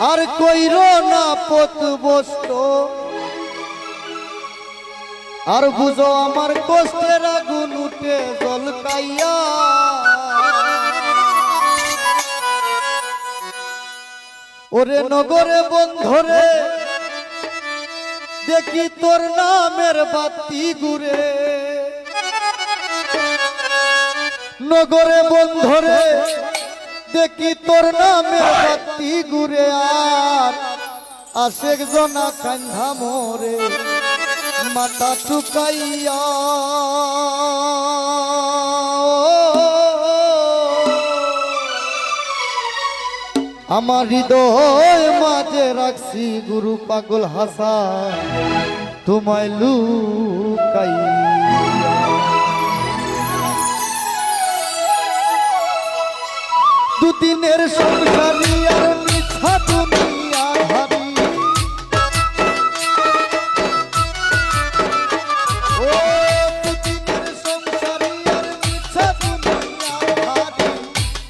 আর কইর না পত বস্ত। আর বুঝো আমার কষ্টের আগুন উঠে জলকাইয়া ওরে নগরে বন্ধরে, দেখি তোর নামের বাতি ঘুরে নগরে বন্ধরে দেখি তোর নামের বাতি ঘুরে আর। আশেক জনা কান্ধা মোরে, মাথা টুকাইয়া আমার হৃদয় মাঝে রাখছি গুরু পাগল হাসা তোমায় লুকাইয়া। দুদিনের সংসারী আর মিথ্যা দুনিয়া ভাবি। ও দুদিনের সংসারী আর মিথ্যা দুনিয়া ভাবি।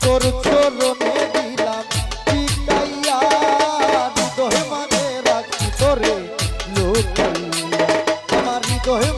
তোর চরণে দিলাম টিকাইয়া হৃদয় মাঝে রাখি তোরে লোকাইয়া আমার হৃদয়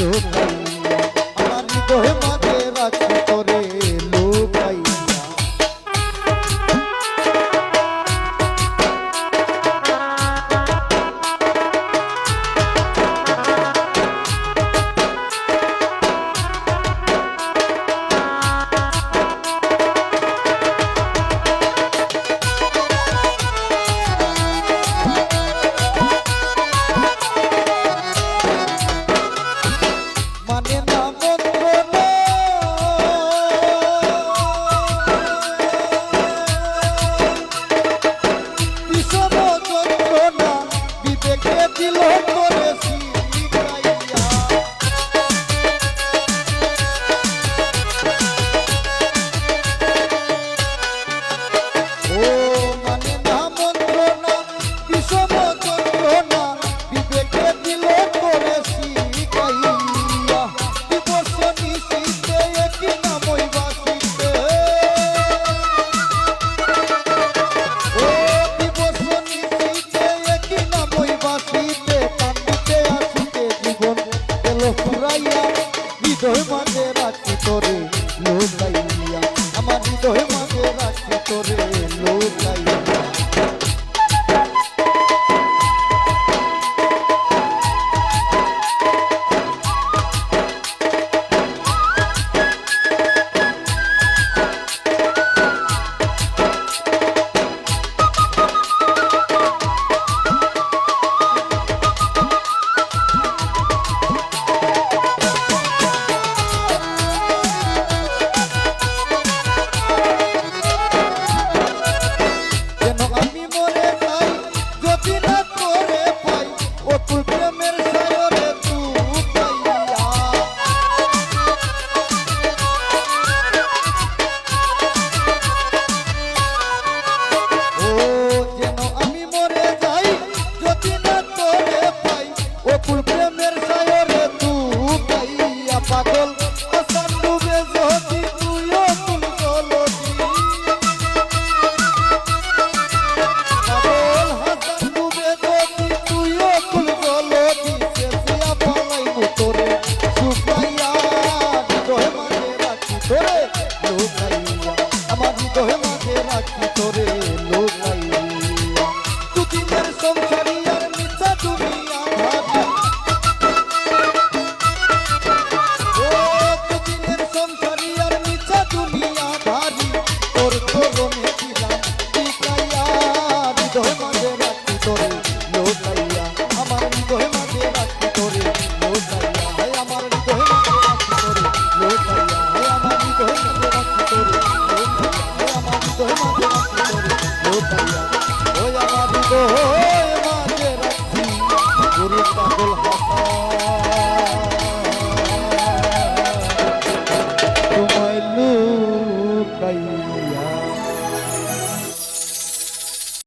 লোকাইয়া fuck Por isso,